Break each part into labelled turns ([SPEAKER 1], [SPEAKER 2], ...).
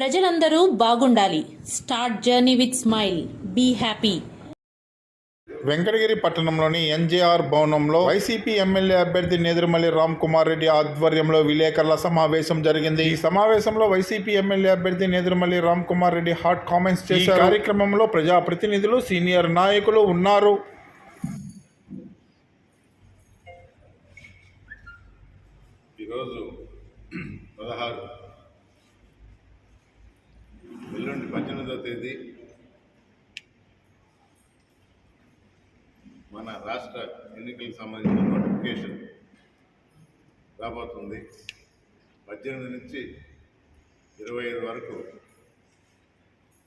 [SPEAKER 1] ప్రజలందరూ బాగుండాలి. Start journey with smile. Be happy.
[SPEAKER 2] Venkatagiri పట్టణంలోని ఎన్జేఆర్ భవనంలో వైసీపీ ఎమ్మెల్యే అభ్యర్థి నేదురుమల్లి రామ్ కుమార్ రెడ్డి ఆధ్వర్యంలో విలేకరుల సమావేశం జరిగింది. ఈ సమావేశంలో వైసీపీ ఎమ్మెల్యే అభ్యర్థి నేదురుమల్లి రామ్ కుమార్ రెడ్డి హాట్ కామెంట్స్ చేశారు. ఈ కార్యక్రమంలో ప్రజాప్రతినిధులు సీనియర్ నాయకులు ఉన్నారు.
[SPEAKER 3] ఈరోజు పదహారు ఎల్లుండి పద్దెనిమిదవ తేదీ మన రాష్ట్ర ఎన్నికలకు సంబంధించిన నోటిఫికేషన్ రాబోతుంది. పద్దెనిమిది నుంచి ఇరవై ఐదు వరకు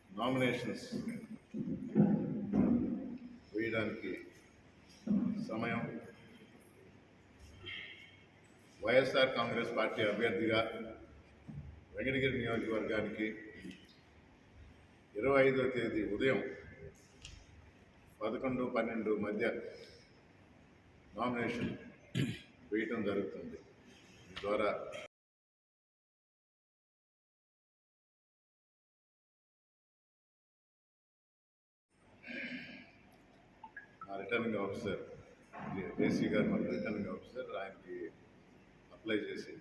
[SPEAKER 3] నామినేషన్స్ వేయడానికి సమయం. వైఎస్ఆర్ కాంగ్రెస్ పార్టీ అభ్యర్థిగా వెంకటగిరి నియోజకవర్గానికి ఇరవై ఐదో తేదీ ఉదయం పదకొండు పన్నెండు మధ్య నామినేషన్ వేయటం జరుగుతుంది. ద్వారా మా రిటర్నింగ్ ఆఫీసర్ జేసీ గారు మన రిటర్నింగ్ ఆఫీసర్ ఆయనకి అప్లై చేసి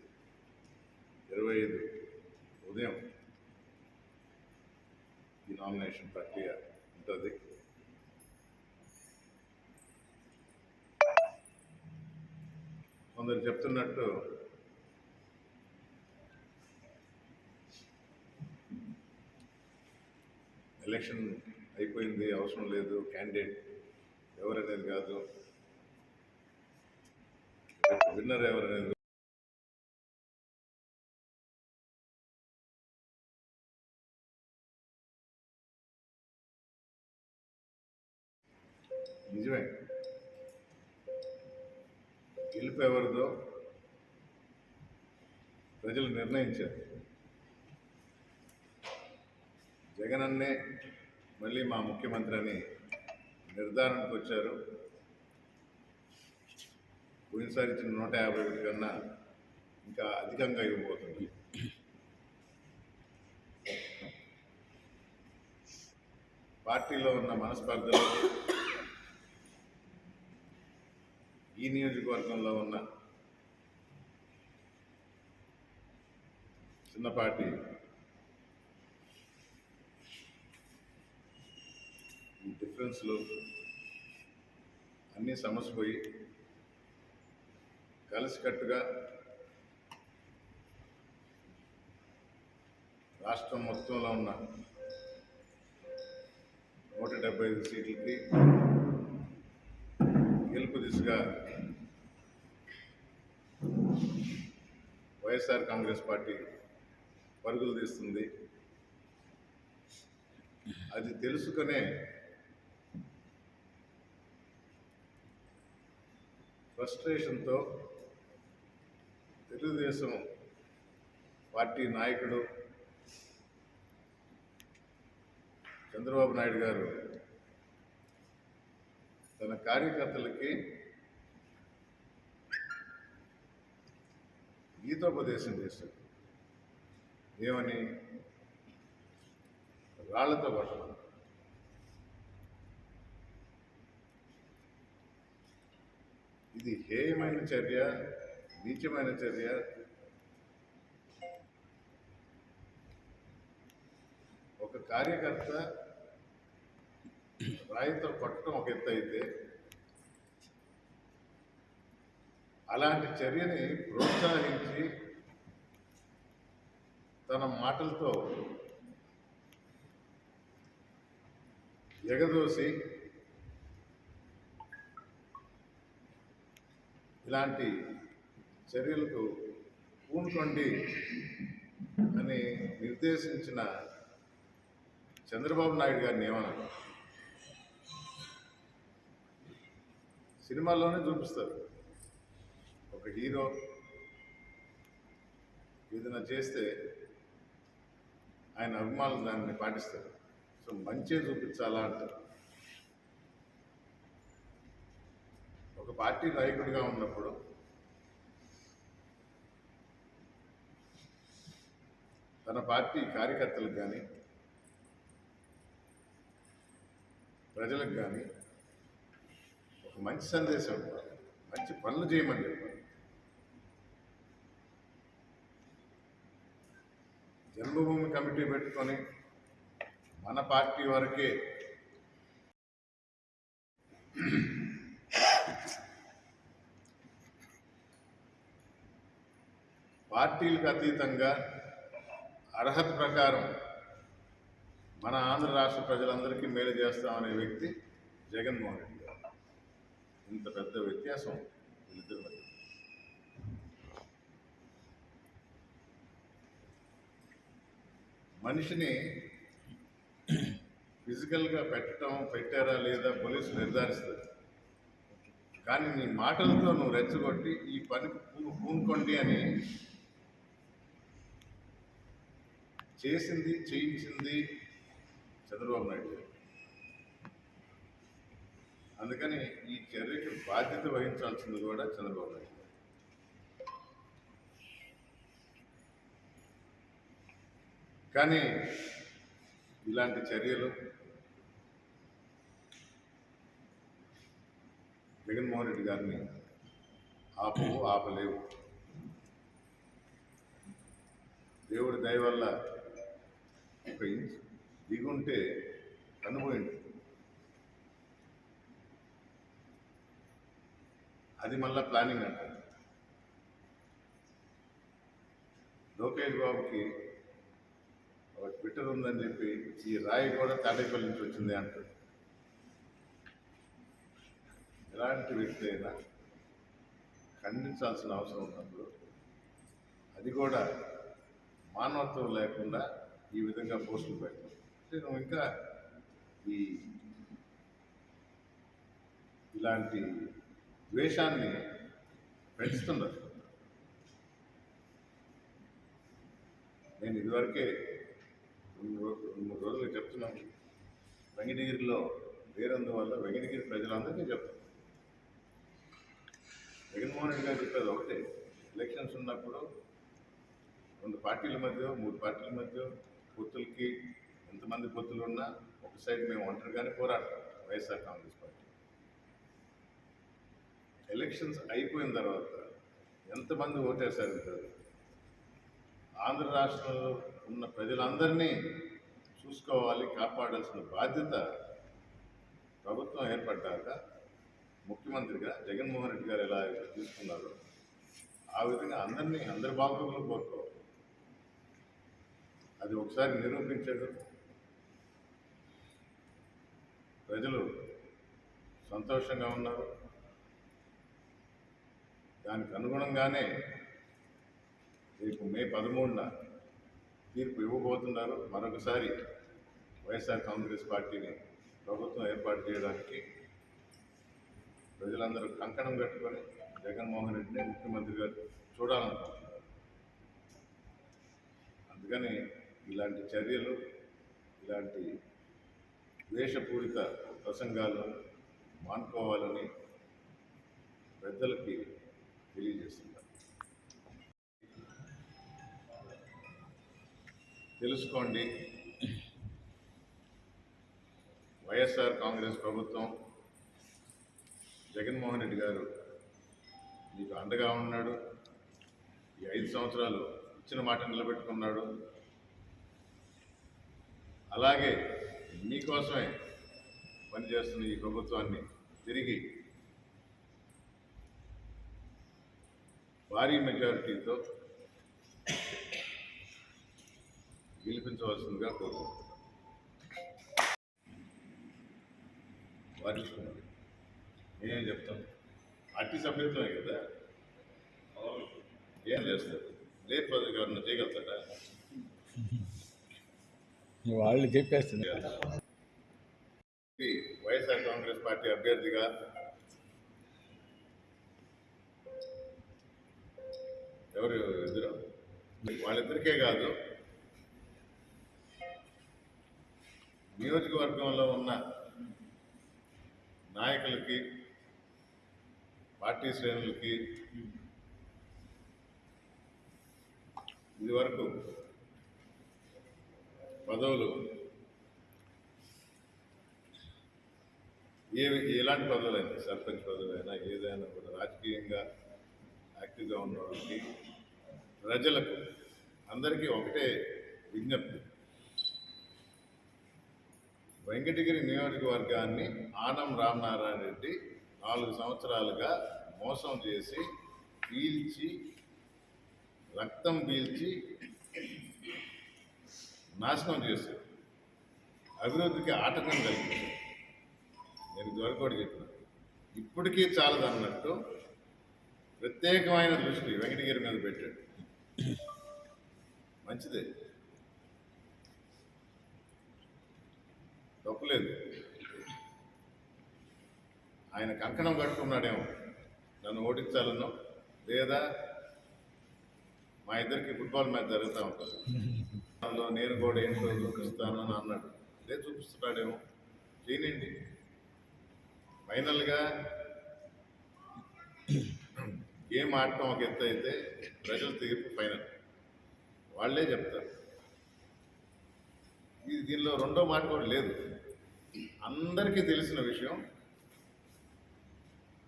[SPEAKER 3] ఇరవై ఐదు ఉదయం నామినేషన్ ప్రక్రియ ఉంటుంది. కొందరు చెప్తున్నట్టు ఎలక్షన్ అయిపోయింది అవసరం లేదు క్యాండిడేట్ ఎవరనేది కాదు. విన్నర్ ఎవరనేది నిజమే. గెలుపు ఎవరిదో ప్రజలు నిర్ణయించారు. జగనన్నే మళ్ళీ మా ముఖ్యమంత్రి అని నిర్ధారణకు వచ్చారు. పోయినసారి ఇచ్చిన నూట యాభై ఒకటి కన్నా ఇంకా అధికంగా ఇవ్వబోతుంది. పార్టీలో ఉన్న మనస్పర్ధలు ఈ నియోజకవర్గంలో ఉన్న చిన్నపాటి ఈ డిఫరెన్స్లు అన్నీ సమసిపోయి కలిసికట్టుగా రాష్ట్రం మొత్తంలో ఉన్న నూట డెబ్బై ఐదు సీట్లకి గెలుపు దిశగా వైఎస్ఆర్ కాంగ్రెస్ పార్టీ పరుగులు తీస్తుంది. అది తెలుసుకునే ఫ్రస్ట్రేషన్తో తెలుగుదేశం పార్టీ నాయకుడు చంద్రబాబు నాయుడు గారు తన కార్యకర్తలకి గీతోపదేశం చేశారు ఏమని? రాళ్ళతో కొట్టడం. ఇది హేయమైన చర్య నీచమైన చర్య. ఒక కార్యకర్త రాయితో కొట్టడం ఒక ఎత్తు అయితే అలాంటి చర్యని ప్రోత్సహించి తన మాటలతో ఎగదోసి ఇలాంటి చర్యలకు పూనుకోండి అని నిర్దేశించిన చంద్రబాబు నాయుడు గారిని ఏమన్నారు? సినిమాల్లోనే చూపిస్తారు. ఒక హీరో ఏదైనా చేస్తే ఆయన అభిమానులు దాన్ని పాటిస్తారు. సో మంచే చూపించాలా అంటారు ఒక పార్టీ నాయకుడిగా ఉన్నప్పుడు తన పార్టీ కార్యకర్తలకు కానీ ప్రజలకు కానీ మంచి సందేశం. ఇవ్వాలి మంచి పనులు చేయమని చెప్పాలి. జన్మభూమి కమిటీ పెట్టుకొని మన పార్టీ వరకే పార్టీలకు అతీతంగా అర్హత ప్రకారం మన ఆంధ్ర రాష్ట్ర ప్రజలందరికీ మేలు చేస్తామనే వ్యక్తి జగన్మోహన్ రెడ్డి. ఇంత పెద్ద వ్యత్యాసం వీళ్ళిద్దరి మధ్య. మనిషిని ఫిజికల్గా పెట్టడం పెట్టారా లేదా పోలీసులు నిర్ధారిస్తారు. కానీ నీ మాటలతో నువ్వు రెచ్చగొట్టి ఈ పని పూనుకోండి అని చేసింది చేయించింది చంద్రబాబు నాయుడు గారు. అందుకని ఈ చర్యకి బాధ్యత వహించాల్సింది కూడా చంద్రబాబు నాయుడు కానీ ఇలాంటి చర్యలు జగన్మోహన్ రెడ్డి గారిని ఆపు ఆపలేవు. దేవుడి దయ వల్ల ఒక ఇంచ్ దిగుంటే అనుభవించు అది మళ్ళీ ప్లానింగ్ అంటారు లోకేష్ బాబుకి ఒక ట్విట్టర్ ఉందని చెప్పి ఈ రాయి కూడా తాడేపల్లి నుంచి వచ్చింది అంటారు ఎలాంటి వ్యక్తి అయినా ఖండించాల్సిన అవసరం ఉన్నప్పుడు అది కూడా మానవత్వం లేకుండా ఈ విధంగా పోస్టులు పెట్టడం. అంటే నువ్వు ఇంకా ఈ ఇలాంటి ద్వేషాన్ని పెంచుతున్నారు. నేను ఇదివరకే రెండు రోజులు రెండు మూడు రోజులు చెప్తున్నాను. వెంకటగిరిలో వేరందువల్ల వెంకటగిరి ప్రజలందరికీ చెప్తాను జగన్మోహన్ రెడ్డి గారు చెప్పేది ఒకటే ఎలక్షన్స్ ఉన్నప్పుడు రెండు పార్టీల మధ్య మూడు పార్టీల మధ్య పొత్తులకి ఎంతమంది పొత్తులు ఉన్నా ఒక సైడ్ మేము ఒంటరిగానే పోరాడతాం వైఎస్ఆర్ కాంగ్రెస్ ఎలక్షన్స్ అయిపోయిన తర్వాత ఎంతమంది ఓటేశారు ఆంధ్ర రాష్ట్రంలో ఉన్న ప్రజలందరినీ చూసుకోవాలి కాపాడాల్సిన బాధ్యత ప్రభుత్వం ఏర్పడ్డాక ముఖ్యమంత్రిగా జగన్మోహన్ రెడ్డి గారు ఎలా తీసుకున్నారో ఆ విధంగా అందరినీ అందరి బాగోగులు కోరుకోవాలి. అది ఒకసారి నిరూపించాడు. ప్రజలు సంతోషంగా ఉన్నారు. దానికి అనుగుణంగానే రేపు మే పదమూడున తీర్పు ఇవ్వబోతున్నారు. మరొకసారి వైఎస్ఆర్ కాంగ్రెస్ పార్టీని ప్రభుత్వం ఏర్పాటు చేయడానికి ప్రజలందరూ కంకణం కట్టుకొని జగన్మోహన్ రెడ్డిని ముఖ్యమంత్రిగా చూడాలనుకుంటున్నారు. అందుకని ఇలాంటి చర్యలు ఇలాంటి ద్వేషపూరిత ప్రసంగాలు మానుకోవాలని పెద్దలకి తెలియజేస్తున్నారు తెలుసుకోండి. వైఎస్ఆర్ కాంగ్రెస్ ప్రభుత్వం జగన్మోహన్ రెడ్డి గారు మీకు అండగా ఉన్నాడు. ఈ ఐదు సంవత్సరాలు ఇచ్చిన మాట నిలబెట్టుకున్నాడు. అలాగే మీకోసమే పనిచేస్తున్న ఈ ప్రభుత్వాన్ని తిరిగి భారీ మెజారిటీతో గెలిపించవలసిందిగా కోరుకుంటున్నాను వారించుకున్నాను నేనేం చెప్తాను పార్టీ సభ్యత్వమే కదా? ఏం చేస్తారు? లేపు ఎవరన్నా చేయగలుగుతాడా
[SPEAKER 4] వాళ్ళు చెప్పేస్తున్నారు.
[SPEAKER 3] ఈ వైఎస్ఆర్ కాంగ్రెస్ పార్టీ అభ్యర్థిగా ఎవరు ఎదురు? వాళ్ళిద్దరికే కాదు. నియోజకవర్గంలో ఉన్న నాయకులకి పార్టీ శ్రేణులకి ఇదివరకు పదవులు ఏ ఎలాంటి పదవులైనా సర్పంచ్ పదవులైనా ఏదైనా కూడా రాజకీయంగా యాక్టివ్గా ఉన్న వాళ్ళకి ప్రజలకు అందరికీ ఒకటే విజ్ఞప్తి. వెంకటగిరి నియోజకవర్గాన్ని ఆనం రామనారాయణ రెడ్డి నాలుగు సంవత్సరాలుగా మోసం చేసి పీల్చి రక్తం పీల్చి నాశనం చేశారు. అభివృద్ధికి ఆటంకం కలిగింది. నేను ఇదివరకు కూడా చెప్పిన. ఇప్పటికీ చాలదన్నట్టు ప్రత్యేకమైన దృష్టి వెంకటగిరి మీద పెట్టాడు. మంచిదే. తప్పులేదు ఆయన కంకణం కట్టుకున్నాడేమో. నన్ను ఓడించాలనో లేదా మా ఇద్దరికి ఫుట్బాల్ మ్యాచ్ జరుగుతూ ఉంటుంది. అందులో నేను కూడా ఏంటో అని అన్నాడు. అదే చూపిస్తున్నాడేమో. చేయనండి ఫైనల్గా గేమ్ ఆడటం ఒక ఎత్తు అయితే ప్రజల తీర్పు ఫైనల్. వాళ్ళే చెప్తారు. ఇది దీనిలో రెండో మాట కూడా లేదు. అందరికీ తెలిసిన విషయం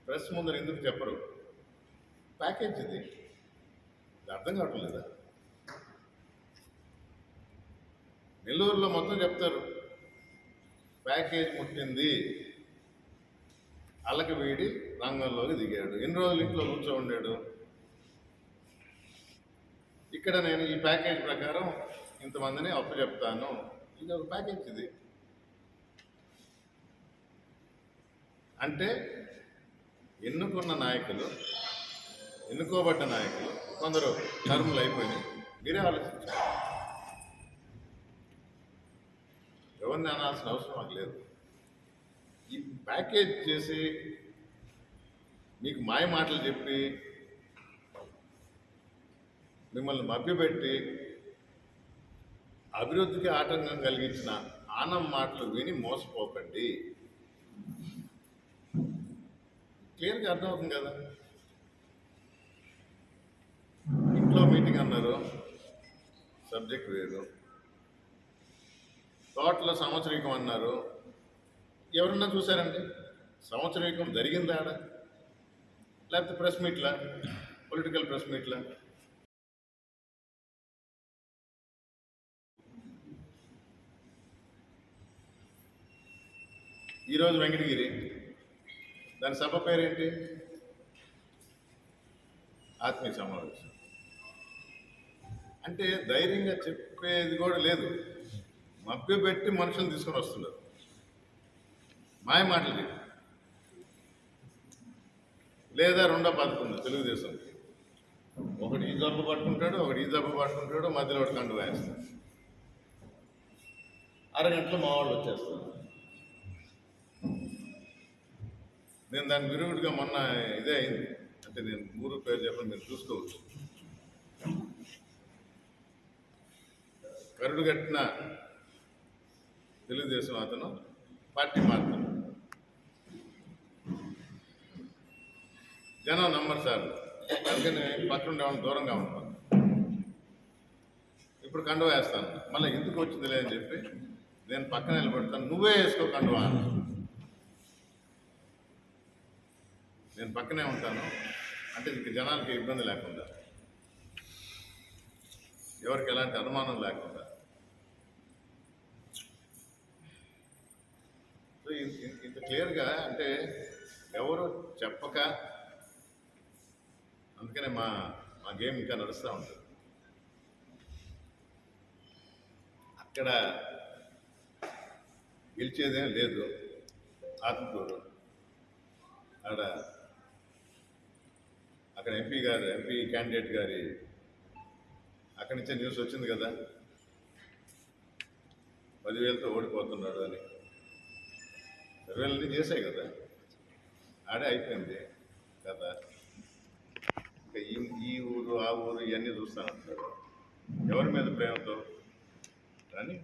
[SPEAKER 3] ప్రెస్ ముందర ఎందుకు చెప్పరు? ప్యాకేజ్ ఇది. ఇది అర్థం కావటం లేదా? నెల్లూరులో మొత్తం చెప్తారు. ప్యాకేజ్ ముట్టింది. అలకి వేడి రంగంలోకి దిగాడు. ఎన్ని రోజులు ఇంట్లో కూర్చో ఉండాడు ఇక్కడ నేను ఈ ప్యాకేజ్ ప్రకారం ఇంతమందిని అప్పు చెప్తాను. ఇది ఒక ప్యాకేజ్ ఇది. అంటే ఎన్నుకున్న నాయకులు ఎన్నుకోబడ్డ నాయకులు కొందరు టర్ములు అయిపోయినాయి. మీరే ఆలోచించారు ఎవరిని అనాల్సిన అవసరం మాకు లేదు. ఈ ప్యాకేజ్ చేసి మీకు మాయ మాటలు చెప్పి మిమ్మల్ని మభ్యపెట్టి అభివృద్ధికి ఆటంకం కలిగించిన ఆనం మాటలు విని మోసపోకండి. క్లియర్గా అర్థమవుతుంది కదా? ఇంట్లో మీటింగ్ అన్నారు. సబ్జెక్ట్ వేరు. తోటలో సంవత్సరీకం అన్నారు. ఎవరన్నా చూసారండి ఏకం జరిగిందా ఆడ? లేకపోతే ప్రెస్ మీట్లా? పొలిటికల్ ప్రెస్ మీట్లా? ఈరోజు వెంకటగిరి. దాని సభ పేరేంటి? ఆత్మీయ సమావేశం. అంటే ధైర్యంగా చెప్పేది కూడా లేదు. మభ్యపెట్టి మనుషులు తీసుకొని వస్తున్నారు. మాయ మాటలు లేదా రెండో పథకం తెలుగుదేశం. ఒకటి ఈ జబ్బు పట్టుకుంటాడు ఒకటి ఈ జబ్బు పట్టుకుంటాడు మధ్యలో ఒకటి కండు వేస్తాడు అరగంటలో మా వాళ్ళు వచ్చేస్తారు. నేను దాని విరుగుడిగా మొన్న ఇదే అయింది. అంటే నేను ఊరు పేరు చెప్పని మీరు చూసుకోవచ్చు. కరుడు కట్టిన తెలుగుదేశం అతను పార్టీ మారుతాడు జనం నమ్మరు సార్. అందుకని పక్కన ఉండేవాళ్ళని దూరంగా ఉంటాను ఇప్పుడు కండువా వేస్తాను. మళ్ళీ ఎందుకు వచ్చింది లేదని చెప్పి నేను పక్కన నిలబెడతాను. నువ్వే వేసుకో కండువా నేను పక్కనే ఉంటాను. అంటే ఇంక జనాలకి ఇబ్బంది లేకుండా. ఎవరికి ఎలాంటి అనుమానం లేకుండా. సో ఇంత క్లియర్గా అంటే ఎవరు చెప్పక అందుకనే మా మా గేమ్ ఇంకా నడుస్తూ ఉంటుంది. అక్కడ గెలిచేదేం లేదు. ఆత్మకూరు ఆడ అక్కడ ఎంపీ గారు ఎంపీ క్యాండిడేట్ గారి అక్కడి నుంచే న్యూస్ వచ్చింది కదా. పదివేలతో ఓడిపోతున్నాడు అని. సర్వేలన్నీ చేశాయి కదా. ఆడే అయిపోయింది కదా. ఈ ఈ ఊరు ఆ ఊరు ఇవన్నీ చూస్తానంటున్నాడు ఎవరి మీద ప్రేమతో? కానీ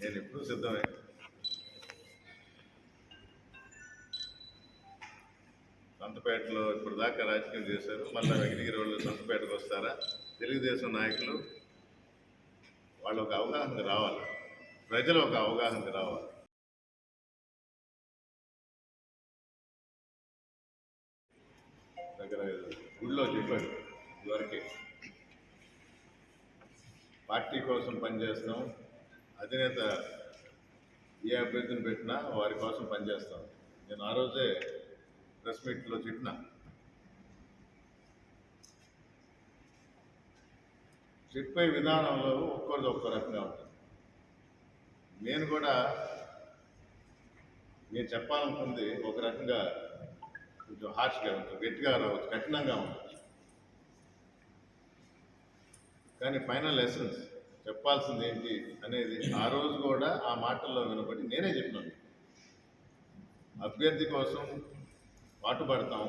[SPEAKER 3] నేను ఎప్పుడూ సిద్ధమే. సంతపేటలో ఇప్పుడు దాకా రాజకీయం చేశారు. మళ్ళీ వెంకటగిరి వాళ్ళు సంతపేటకు వస్తారా? తెలుగుదేశం నాయకులు వాళ్ళు ఒక అవగాహనకు రావాలి. ప్రజలు ఒక అవగాహనకు రావాలి. దగ్గర గుళ్ళో చెప్పాడు ఇదివరకే. పార్టీ కోసం పనిచేస్తాం అధినేత ఏ అభ్యర్థిని పెట్టినా వారి కోసం పనిచేస్తాం నేను ఆ రోజే ప్రెస్ మీట్లో చెప్పినా. చెప్పే విధానంలో ఒక్కరిది ఒక్కో రకంగా ఉంటుంది. నేను కూడా నేను చెప్పాలనుకుంది ఒక రకంగా కొంచెం హార్ష్గా ఉంటుంది గట్టిగా రావచ్చు కఠినంగా ఉండవచ్చు కానీ ఫైనల్ లెసన్స్ చెప్పాల్సింది ఏంటి అనేది ఆ రోజు కూడా ఆ మాటల్లో వినబడి నేనే చెప్పినాను అభ్యర్థి కోసం పాటుపడతాం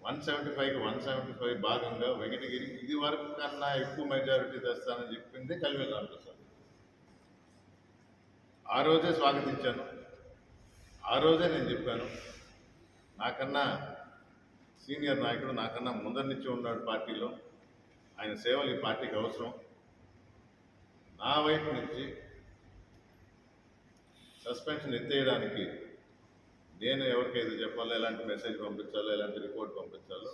[SPEAKER 3] వన్ సెవెంటీ ఫైవ్కి వన్ సెవెంటీ ఫైవ్ భాగంగా వెంకటగిరి ఇది వరకు కన్నా ఎక్కువ మెజారిటీ తెస్తానని చెప్పింది కలివేల రామప్రసాద్ ఆ రోజే స్వాగతించాను. ఆ రోజే నేను చెప్పాను. నాకన్నా సీనియర్ నాయకుడు నాకన్నా ముందరి నుంచి ఉన్నాడు పార్టీలో. ఆయన సేవలు ఈ పార్టీకి అవసరం. నా వైపు నుంచి సస్పెన్షన్ ఎత్తేయడానికి నేను ఎవరికైతే చెప్పాలో ఎలాంటి మెసేజ్ పంపించాలో ఎలాంటి రిపోర్ట్ పంపించాలో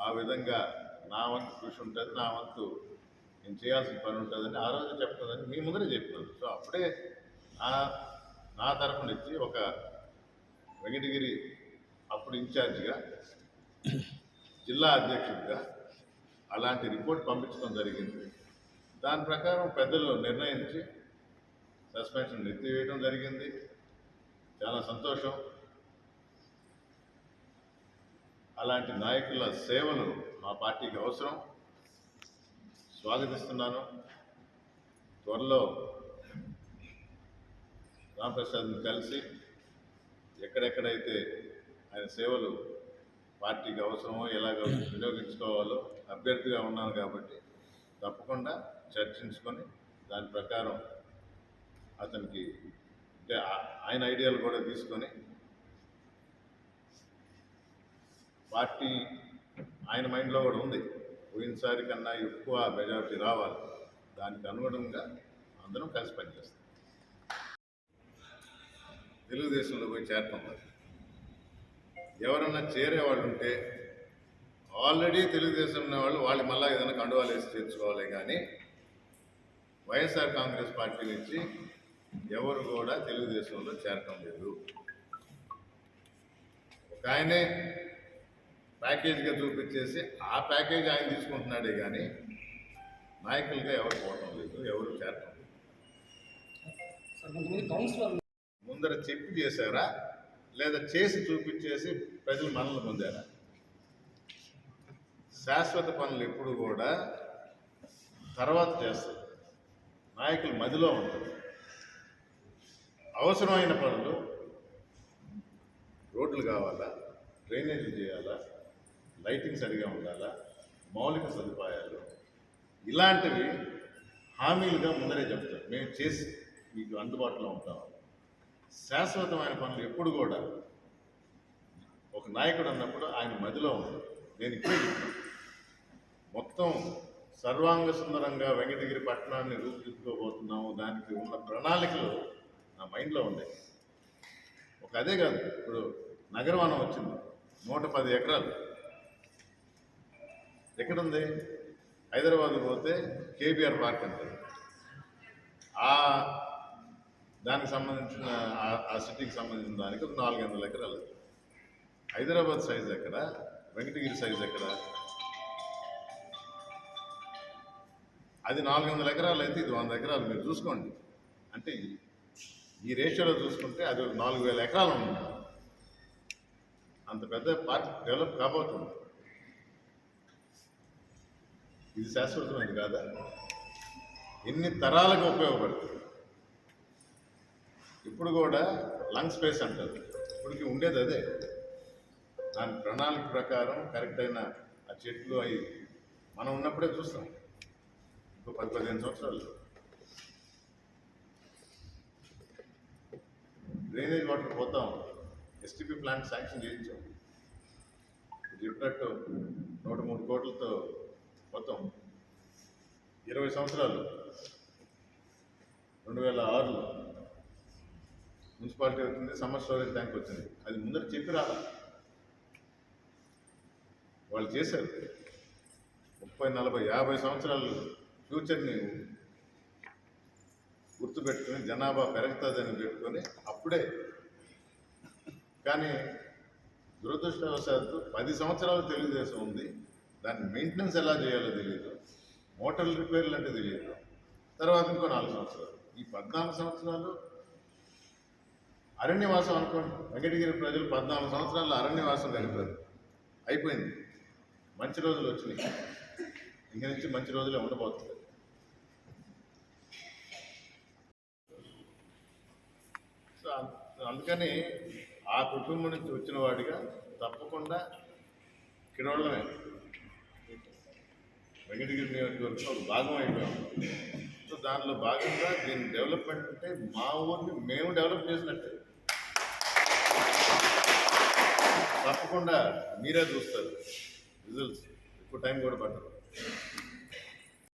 [SPEAKER 3] ఆ విధంగా నా వంతు కృషి ఉంటుంది నా వంతు నేను చేయాల్సిన పని ఉంటుందని ఆ రోజు చెప్తుందని మీ ముందరే చెప్పినాను. సో అప్పుడే నా నా తరఫు నుంచి ఒక వెంకటగిరి అప్పుడు ఇన్ఛార్జిగా జిల్లా అధ్యక్షుడిగా అలాంటి రిపోర్ట్ పంపించడం జరిగింది. దాని ప్రకారం పెద్దలు నిర్ణయించి సస్పెన్షన్ ఎత్తివేయడం జరిగింది. చాలా సంతోషం. అలాంటి నాయకుల సేవలు మా పార్టీకి అవసరం. స్వాగతిస్తున్నాను. త్వరలో రామప్రసాద్ని కలిసి ఎక్కడెక్కడైతే ఆయన సేవలు పార్టీకి అవసరమో ఎలాగ వినియోగించుకోవాలో అభ్యర్థిగా ఉన్నాను కాబట్టి తప్పకుండా చర్చించుకొని దాని ప్రకారం అతనికి అంటే ఆయన ఐడియాలు కూడా తీసుకొని పార్టీ ఆయన మైండ్లో కూడా ఉంది. పోయినసారి కన్నా ఎక్కువ మెజారిటీ రావాలి. దానికి అనుగుణంగా అందరం కలిసి పనిచేస్తాం. తెలుగుదేశంలో పోయి చేరటం మరి. ఎవరన్నా చేరే వాళ్ళు ఉంటే ఆల్రెడీ తెలుగుదేశం ఉన్న వాళ్ళు వాళ్ళు మళ్ళీ ఏదైనా కండువాలు వేసి చేర్చుకోవాలి కానీ వైఎస్ఆర్ కాంగ్రెస్ పార్టీ నుంచి ఎవరు కూడా తెలుగుదేశంలో చేరటం లేదు. ఒక ఆయనే ప్యాకేజీగా చూపించేసి ఆ ప్యాకేజ్ ఆయన తీసుకుంటున్నాడే కానీ నాయకులుగా ఎవరు పోవటం లేదు ఎవరు చేరటం లేదు. ముందర చెప్పి చేశారా? లేదా చేసి చూపించేసి ప్రజలు మనల్ని పొందారా? శాశ్వత పనులు ఎప్పుడు కూడా తర్వాత చేస్తారు నాయకులు మదిలో ఉంటారు. అవసరమైన పనులు రోడ్లు కావాలా? డ్రైనేజీ చేయాలా? లైటింగ్ సరిగా ఉండాలా? మౌలిక సదుపాయాలు? ఇలాంటివి హామీలుగా ముందరే చెప్తారు. మేము చేసి మీకు అందుబాటులో ఉంటాం. శాశ్వతమైన పనులు ఎప్పుడు కూడా ఒక నాయకుడు అన్నప్పుడు ఆయన మదిలో ఉంది నేను ఇప్పుడే మొత్తం సర్వాంగ సుందరంగా వెంకటగిరి పట్టణాన్ని రూపుదిద్దుకోబోతున్నాము. దానికి ఉన్న ప్రణాళికలు నా మైండ్లో ఉన్నాయి ఒక అదే కాదు ఇప్పుడు నగరవనం వచ్చింది. నూట పది ఎకరాలు. ఎక్కడుంది? హైదరాబాద్ పోతే కేబీఆర్ పార్క్ అంటారు ఆ దానికి సంబంధించిన ఆ- సిటీకి సంబంధించిన దానికి ఒక నాలుగు వందల ఎకరాలు. హైదరాబాద్ సైజ్ ఎక్కడ? వెంకటగిరి సైజ్ ఎక్కడ? అది నాలుగు వందల ఎకరాలు అయితే ఇది వంద ఎకరాలు. మీరు చూసుకోండి. అంటే ఈ- ఈ రేషియోలో చూసుకుంటే అది ఒక నాలుగు వేల ఎకరాలు ఉంది. అంత పెద్ద పార్క్ డెవలప్ కాబోతుంది. ఇది శాశ్వతమైనది కాదా? ఎన్ని తరాలకు ఉపయోగపడుతుంది? ఇప్పుడు కూడా లంగ్ స్పేస్ అంటారు. ఇప్పటికి ఉండేది అదే. దాని ప్రణాళిక ప్రకారం కరెక్ట్ అయిన ఆ చెట్లు అవి మనం ఉన్నప్పుడే చూస్తాం. ఇంకో పది పదిహేను సంవత్సరాలు. డ్రైనేజ్ వాటర్ పోతాం. ఎస్టీపీ ప్లాంట్ శాంక్షన్ చేయించాం. చెప్పినట్టు నూట మూడు కోట్లతో మొత్తం ఇరవై సంవత్సరాలు. రెండు వేల ఆరులో. మున్సిపాలిటీ వచ్చింది సమ్మర్ స్టోరేజ్ ట్యాంక్ వచ్చింది. అది ముందర చెప్పి రాలా. వాళ్ళు చేశారు. ముప్పై నలభై యాభై సంవత్సరాలు ఫ్యూచర్ని గుర్తుపెట్టుకుని జనాభా పెరుగుతుందని పెట్టుకొని అప్పుడే. కానీ దురదృష్టవశాత్తు పది సంవత్సరాలు తెలుగుదేశం ఉంది. దాన్ని మెయింటెనెన్స్ ఎలా చేయాలో తెలియదు మోటార్లు రిపేర్లు అంటే తెలియదు తర్వాత ఇంకో నాలుగు సంవత్సరాలు. ఈ పద్నాలుగు సంవత్సరాలు అరణ్యవాసం అనుకోండి. వెంకటగిరి ప్రజలు పద్నాలుగు సంవత్సరాలు అరణ్యవాసం గడిపారు అయిపోయింది. మంచి రోజులు వచ్చినాయి. ఇక నుంచి మంచి రోజులే ఉండబోతుంది సో అందుకని ఆ కుటుంబం నుంచి వచ్చిన వాడిగా తప్పకుండా కిరోళ్ళమే. వెంకటగిరి నియోజకవర్గంలో ఒక భాగం అయిపోయాం. సో దానిలో భాగంగా దీని డెవలప్మెంట్ అంటే మా ఊరిని మేము డెవలప్ చేసినట్టే. తప్పకుండా మీరే చూస్తారు. రిజల్ట్స్ ఎక్కువ టైం కూడా పట్టదు.